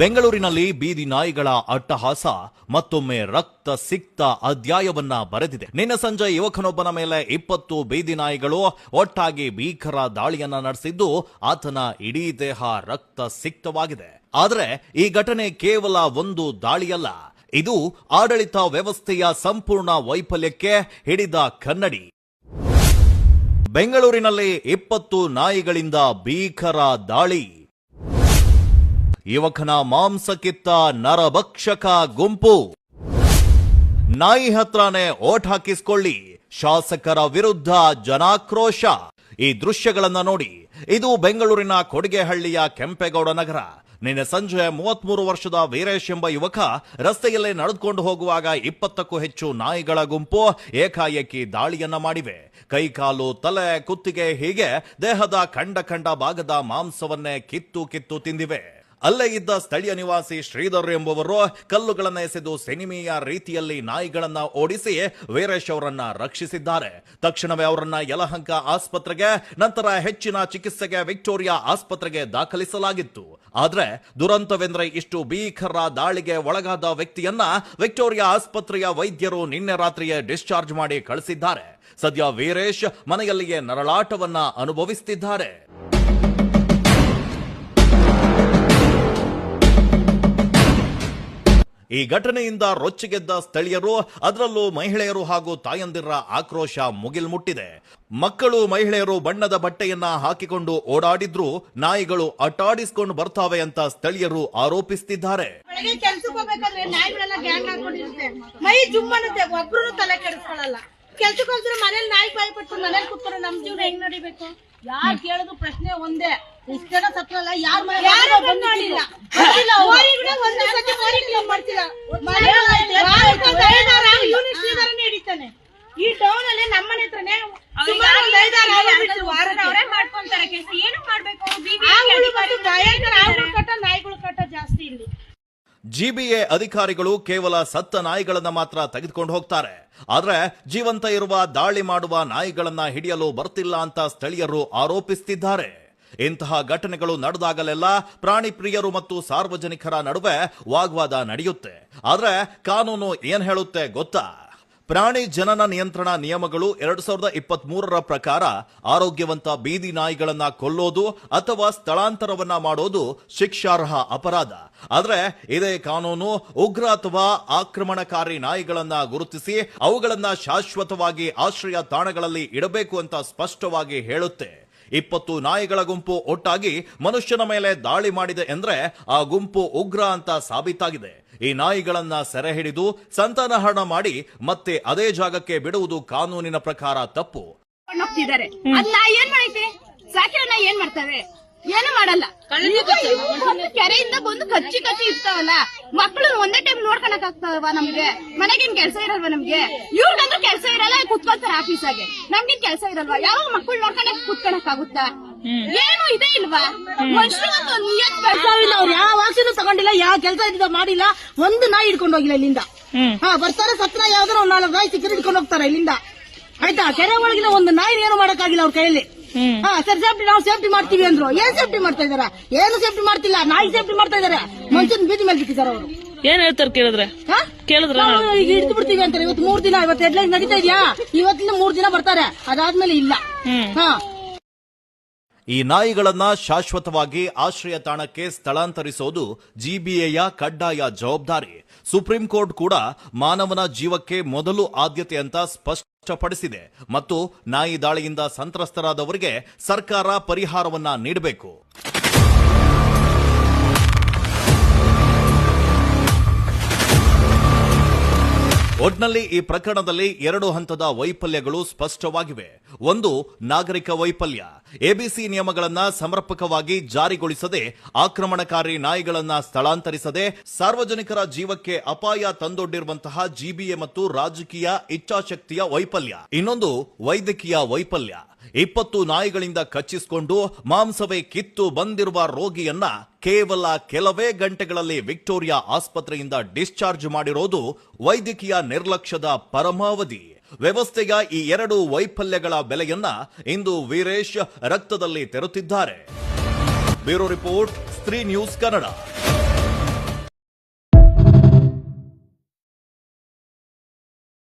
ಬೆಂಗಳೂರಿನಲ್ಲಿ ಬೀದಿ ನಾಯಿಗಳ ಅಟ್ಟಹಾಸ, ಮತ್ತೊಮ್ಮೆ ರಕ್ತ ಸಿಕ್ತ ಅಧ್ಯಾಯವನ್ನ ಬರೆದಿದೆ. ನಿನ್ನೆ ಸಂಜೆ ಯುವಕನೊಬ್ಬನ ಮೇಲೆ ಇಪ್ಪತ್ತು ಬೀದಿ ನಾಯಿಗಳು ಒಟ್ಟಾಗಿ ಭೀಕರ ದಾಳಿಯನ್ನ ನಡೆಸಿದ್ದು ಆತನ ಇಡೀ ದೇಹ ರಕ್ತ ಸಿಕ್ತವಾಗಿದೆ. ಆದರೆ ಈ ಘಟನೆ ಕೇವಲ ಒಂದು ದಾಳಿಯಲ್ಲ, ಇದು ಆಡಳಿತ ವ್ಯವಸ್ಥೆಯ ಸಂಪೂರ್ಣ ವೈಫಲ್ಯಕ್ಕೆ ಹಿಡಿದ ಕನ್ನಡಿ. ಬೆಂಗಳೂರಿನಲ್ಲಿ ಇಪ್ಪತ್ತು ನಾಯಿಗಳಿಂದ ಭೀಕರ ದಾಳಿ. ಯುವಕನ ಮಾಂಸ ನರಭಕ್ಷಕ ಗುಂಪು. ನಾಯಿ ಹತ್ರನೇ ಓಟ್ ಹಾಕಿಸ್ಕೊಳ್ಳಿ, ಶಾಸಕರ ವಿರುದ್ಧ ಜನಾಕ್ರೋಶ. ಈ ದೃಶ್ಯಗಳನ್ನ ನೋಡಿ, ಇದು ಬೆಂಗಳೂರಿನ ಕೊಡಿಗೆಹಳ್ಳಿಯ ಕೆಂಪೇಗೌಡ ನಗರ. ನಿನ್ನೆ ಸಂಜೆ ಮೂವತ್ಮೂರು ವರ್ಷದ ವೀರೇಶ್ ಎಂಬ ಯುವಕ ರಸ್ತೆಯಲ್ಲೇ ನಡೆದುಕೊಂಡು ಹೋಗುವಾಗ ಇಪ್ಪತ್ತಕ್ಕೂ ಹೆಚ್ಚು ನಾಯಿಗಳ ಗುಂಪು ಏಕಾಏಕಿ ದಾಳಿಯನ್ನ ಮಾಡಿವೆ. ಕೈಕಾಲು, ತಲೆ, ಕುತ್ತಿಗೆ ಹೀಗೆ ದೇಹದ ಖಂಡ ಭಾಗದ ಮಾಂಸವನ್ನೇ ಕಿತ್ತು ಕಿತ್ತು ತಿಂದಿವೆ. ಅಲ್ಲೇ ಇದ್ದ ಸ್ಥಳೀಯ ನಿವಾಸಿ ಶ್ರೀಧರ್ ಎಂಬುವರು ಕಲ್ಲುಗಳನ್ನ ಎಸೆದು ಸಿನಿಮೆಯ ರೀತಿಯಲ್ಲಿ ನಾಯಿಗಳನ್ನ ಓಡಿಸಿ ವೀರೇಶ್ ಅವರನ್ನ ರಕ್ಷಿಸಿದ್ದಾರೆ. ತಕ್ಷಣವೇ ಅವರನ್ನ ಯಲಹಂಕ ಆಸ್ಪತ್ರೆಗೆ, ನಂತರ ಹೆಚ್ಚಿನ ಚಿಕಿತ್ಸೆಗೆ ವಿಕ್ಟೋರಿಯಾ ಆಸ್ಪತ್ರೆಗೆ ದಾಖಲಿಸಲಾಗಿತ್ತು. ಆದ್ರೆ ದುರಂತವೆಂದ್ರೆ ಇಷ್ಟು ಭೀಕರ ದಾಳಿಗೆ ಒಳಗಾದ ವ್ಯಕ್ತಿಯನ್ನ ವಿಕ್ಟೋರಿಯಾ ಆಸ್ಪತ್ರೆಯ ವೈದ್ಯರು ನಿನ್ನೆ ರಾತ್ರಿಯೇ ಡಿಸ್ಚಾರ್ಜ್ ಮಾಡಿ ಕಳಿಸಿದ್ದಾರೆ. ಸದ್ಯ ವೀರೇಶ್ ಮನೆಯಲ್ಲಿಯೇ ನರಳಾಟವನ್ನ ಅನುಭವಿಸುತ್ತಿದ್ದಾರೆ ಈ ಘಟನೆಯಿಂದ ರೊಚ್ಚಿಗೆದ್ದ ಸ್ಥಳೀಯರು ಅದರಲ್ಲೂ ಮಹಿಳೆಯರು ಹಾಗೂ ತಾಯಂದಿರ ಆಕ್ರೋಶ ಮುಗಿಲ್ಮುಟ್ಟಿದೆ. ಮಕ್ಕಳು ಮಹಿಳೆಯರು ಬಣ್ಣದ ಬಟ್ಟೆಯನ್ನ ಹಾಕಿಕೊಂಡು ಓಡಾಡಿದ್ರು ನಾಯಿಗಳು ಅಟ್ಟಾಡಿಸ್ಕೊಂಡು ಬರ್ತಾವೆ ಅಂತ ಸ್ಥಳೀಯರು ಆರೋಪಿಸುತ್ತಿದ್ದಾರೆ ಯಾರು ಕೆಲ್ಸಕ್ಕೆ ಹೋಗ್ಬೇಕಾದ್ರೆ ನಾಯಿಗಳೆಲ್ಲ ಗ್ಯಾಂಗ್ ಹಾಕೊಂಡಿರುತ್ತೆ ಮೈ ಜುಮ್ ಅನ್ನುತ್ತೆ ಒಬ್ರು ತಲೆ ಕೆಡಿಸ್ಕೊಳಲ್ಲ. ಕೆಲ್ಸಕ್ಕೆ ಹೋದ್ರೆ ಮನೇಲಿ ನಾಯಿ ಬಾಯಿ ಪಟ್ಟು ಮನೇಲಿ ಕುತ್ಕೊಂಡು ನಮ್ ಜೀವನ ಹೆಂಗ್ ನಡಿಬೇಕು? ಯಾರ್ ಕೇಳಿದ್ರು ಪ್ರಶ್ನೆ ಒಂದೇ. ಇಷ್ಟ ಸತ್ತಲ್ಲ ಸತ್ರಲ್ಲ ಯಾರ್ ಯಾರು ಬಂದ್ ನೋಡಿಲ್ಲ ಮೋರಿ ಕೂಡ ಒಂದೇ ಸತಿ ಮೋರಿ ಕ್ಲೀನ್ ಮಾಡ್ತಿಲ್ಲ ಯೂನಿಟ್ ಶ್ರೀಧರನೇ ಹಿಡಿತಾನೆ. ಈ ಟೌನ್ ಅಲ್ಲಿ ನಮ್ಮನೆ ಹತ್ರನೇ ಸುಮಾರು ಒಂದ್ ಐದಾರು ಆಳು ಬಿಟ್ಟು ಅವರೇ ಮಾಡ್ಕೊಂತಾರೆ ಕೆಲಸ. ಏನು ಮಾಡ್ಬೇಕು? ಆవుಗಳು ಮತ್ತು ಭಯಂಕರ ಆವುಗಳು ಕಟ್ಟ ನಾಯಿಗಳು ಕಟ್ಟ ಜಾಸ್ತಿ ಇಲ್ಲಿ. ಜಿಬಿಎ ಅಧಿಕಾರಿಗಳು ಕೇವಲ ಸತ್ತ ನಾಯಿಗಳನ್ನ ಮಾತ್ರ ತೆಗೆದುಕೊಂಡು ಹೋಗ್ತಾರೆ. ಆದ್ರೆ ಜೀವಂತ ಇರುವ ದಾಳಿ ಮಾಡುವ ನಾಯಿಗಳನ್ನ ಹಿಡಿಯಲು ಬರ್ತಿಲ್ಲ ಅಂತ ಸ್ಥಳೀಯರು ಆರೋಪಿಸುತ್ತಿದ್ದಾರೆ ಇಂತಹ ಘಟನೆಗಳು ನಡೆದಾಗಲೆಲ್ಲ ಪ್ರಾಣಿ ಪ್ರಿಯರು ಮತ್ತು ಸಾರ್ವಜನಿಕರ ನಡುವೆ ವಾಗ್ವಾದ ನಡೆಯುತ್ತೆ. ಆದ್ರೆ ಕಾನೂನು ಏನ್ ಹೇಳುತ್ತೆ ಗೊತ್ತಾ? ಪ್ರಾಣಿ ಜನನ ನಿಯಂತ್ರಣ ನಿಯಮಗಳು ಎರಡ್ ಸಾವಿರದ ಇಪ್ಪತ್ತ್ ಮೂರರ ಪ್ರಕಾರ ಆರೋಗ್ಯವಂತ ಬೀದಿ ನಾಯಿಗಳನ್ನ ಕೊಲ್ಲೋದು ಅಥವಾ ಸ್ಥಳಾಂತರವನ್ನ ಮಾಡೋದು ಶಿಕ್ಷಾರ್ಹ ಅಪರಾಧ. ಆದ್ರೆ ಇದೇ ಕಾನೂನು ಉಗ್ರ ಅಥವಾ ಆಕ್ರಮಣಕಾರಿ ನಾಯಿಗಳನ್ನ ಗುರುತಿಸಿ ಅವುಗಳನ್ನ ಶಾಶ್ವತವಾಗಿ ಆಶ್ರಯ ತಾಣಗಳಲ್ಲಿ ಇಡಬೇಕು ಅಂತ ಸ್ಪಷ್ಟವಾಗಿ ಹೇಳುತ್ತೆ. ಇಪ್ಪತ್ತು ನಾಯಿಗಳ ಗುಂಪು ಒಟ್ಟಾಗಿ ಮನುಷ್ಯನ ಮೇಲೆ ದಾಳಿ ಮಾಡಿದೆ ಅಂದ್ರೆ ಆ ಗುಂಪು ಉಗ್ರ ಅಂತ ಸಾಬೀತಾಗಿದೆ. ಈ ನಾಯಿಗಳನ್ನ ಸೆರೆ ಹಿಡಿದು ಸಂತಾನಹರಣ ಮಾಡಿ ಮತ್ತೆ ಅದೇ ಜಾಗಕ್ಕೆ ಬಿಡುವುದು ಕಾನೂನಿನ ಪ್ರಕಾರ ತಪ್ಪು. ಏನ್ ಏನ್ ಮಾಡಲ್ಲ? ಕೆರೆಯಿಂದ ಬಂದು ಕಚ್ಚಿ ಕಚ್ಚಿ ಇರ್ತಾವಲ್ಲ ಮಕ್ಕಳು ಒಂದೇ ಟೈಮ್ ನೋಡ್ಕೊಳಕ್ ಆಗ್ತಾವ ನಮ್ಗೆ? ಮನೆಗೇನ್ ಕೆಲ್ಸ ಇರಲ್ವಾ ನಮ್ಗೆ? ಇವ್ರಿಗಂದ್ರೂ ಕೆಲ್ಸ ಇರಲ್ಲ ಕುತ್ಕೊಳ್ತಾರೆ ಆಗಿ. ನಮ್ಗೇನ್ ಕೆಲ್ಸ ಇರಲ್ವಾ? ಯಾವಾಗ ಮಕ್ಕಳು ನೋಡ್ಕೊಳಕ್ ಕುತ್ಕೊಳಕ್ ಆಗುತ್ತಾ? ಏನು ಇದೆ ಇಲ್ವಾ? ಇಲ್ಲ ಅವ್ರು. ಯಾವ ವಾಸಿನೂ ತಗೊಂಡಿಲ್ಲ ಯಾವ ಕೆಲಸ ಇದ್ದ ಮಾಡಿಲ್ಲ ಒಂದು ನಾಯಿ ಹಿಡ್ಕೊಂಡು ಹೋಗಿಲ್ಲ ಇಲ್ಲಿಂದ. ಹಾ ಬರ್ತಾರೆ ಸತ್ರ ಯಾವ್ದಾರ ಒಂದ್ ನಾಲ್ಕು ನಾಯಿ ಸಿಕ್ಕರೆ ಹಿಡ್ಕೊಂಡು ಹೋಗ್ತಾರೆ ಇಲ್ಲಿಂದ. ಆಯ್ತಾ? ಕೆರೆ ಒಳಗಿನ ಒಂದು ನಾಯಿ ಏನು ಮಾಡಕ್ಕಾಗಿಲ್ಲ ಅವ್ರ ಕೈಯಲ್ಲಿ? ಹಾ ಸರ್ ಸೇಫ್ಟಿ ನಾವು ಸೇಫ್ಟಿ ಮಾಡ್ತೀವಿ ಅಂದ್ರು. ಏನ್ ಸೇಫ್ಟಿ ಮಾಡ್ತಾ ಇದಾರೆ? ಏನು ಸೇಫ್ಟಿ ಮಾಡ್ತಿಲ್ಲ. ನಾಯಿ ಸೇಫ್ಟಿ ಮಾಡ್ತಾ ಇದಾರೆ. ಮನುಷ್ಯನ ಬೀದಿ ಮೇಲೆ ಬಿಟ್ಟಿದ್ದಾರೆ ಅವರು. ಏನ್ ಹೇಳ್ತಾರೆ ಕೇಳಿದ್ರೆ? ಕೇಳಿದ್ರ? ನಾವು ಈಗ ಹಿಡಿದು ಬಿಡ್ತೀವಿ ಅಂತಾರೆ. ಇವತ್ತು ಮೂರ್ ದಿನ ಇವತ್ತು ಹೆಡ್ಲೈನ್ ನಡೀತಾ ಇದೆಯಾ? ಇವತ್ತಿಂದ ಮೂರ್ ದಿನ ಬರ್ತಾರೆ. ಅದಾದ್ಮೇಲೆ ಇಲ್ಲ. ಹಾ. ಈ ನಾಯಿಗಳನ್ನ ಶಾಶ್ವತವಾಗಿ ಆಶ್ರಯ ತಾಣಕ್ಕೆ ಸ್ಥಳಾಂತರಿಸೋದು ಜಿಬಿಎಯ ಕಡ್ಡಾಯ ಜವಾಬ್ದಾರಿ. ಸುಪ್ರೀಂ ಕೋರ್ಟ್ ಕೂಡ ಮಾನವನ ಜೀವಕ್ಕೆ ಮೊದಲು ಆದ್ಯತೆ ಅಂತ ಸ್ಪಷ್ಟಪಡಿಸಿದೆ ಮತ್ತು ನಾಯಿ ದಾಳಿಯಿಂದ ಸಂತ್ರಸ್ತರಾದವರಿಗೆ ಸರ್ಕಾರ ಪರಿಹಾರವನ್ನ ನೀಡಬೇಕು. ಒಟ್ನಲ್ಲಿ ಈ ಪ್ರಕರಣದಲ್ಲಿ ಎರಡು ಹಂತದ ವೈಫಲ್ಯಗಳು ಸ್ಪಷ್ಟವಾಗಿವೆ. ಒಂದು, ನಾಗರಿಕ ವೈಫಲ್ಯ. ಎಬಿಸಿ ನಿಯಮಗಳನ್ನ ಸಮರ್ಪಕವಾಗಿ ಜಾರಿಗೊಳಿಸದೆ, ಆಕ್ರಮಣಕಾರಿ ನಾಯಿಗಳನ್ನ ಸ್ಥಳಾಂತರಿಸದೆ, ಸಾರ್ವಜನಿಕರ ಜೀವಕ್ಕೆ ಅಪಾಯ ತಂದೊಡ್ಡಿರುವಂತಹ ಜಿಬಿಎ ಮತ್ತು ರಾಜಕೀಯ ಇಚ್ಛಾಶಕ್ತಿಯ ವೈಫಲ್ಯ. ಇನ್ನೊಂದು, ವೈದ್ಯಕೀಯ ವೈಫಲ್ಯ. ಇಪ್ಪತ್ತು ನಾಯಿಗಳಿಂದ ಕಚ್ಚಿಸಿಕೊಂಡು ಮಾಂಸವೇ ಕಿತ್ತು ಬಂದಿರುವ ರೋಗಿಯನ್ನ ಕೇವಲ ಕೆಲವೇ ಗಂಟೆಗಳಲ್ಲಿ ವಿಕ್ಟೋರಿಯಾ ಆಸ್ಪತ್ರೆಯಿಂದ ಡಿಸ್ಚಾರ್ಜ್ ಮಾಡಿರೋದು ವೈದ್ಯಕೀಯ ನಿರ್ಲಕ್ಷ್ಯದ ಪರಮಾವಧಿ. ವ್ಯವಸ್ಥೆಯ ಈ ಎರಡು ವೈಫಲ್ಯಗಳ ಬೆಲೆಯನ್ನ ಇಂದು ವೀರೇಶ್ ರಕ್ತದಲ್ಲಿ ತೆರುತ್ತಿದ್ದಾರೆ ಬ್ಯೂರೋ ರಿಪೋರ್ಟ್, ಸ್ತ್ರೀ ನ್ಯೂಸ್ ಕನ್ನಡ.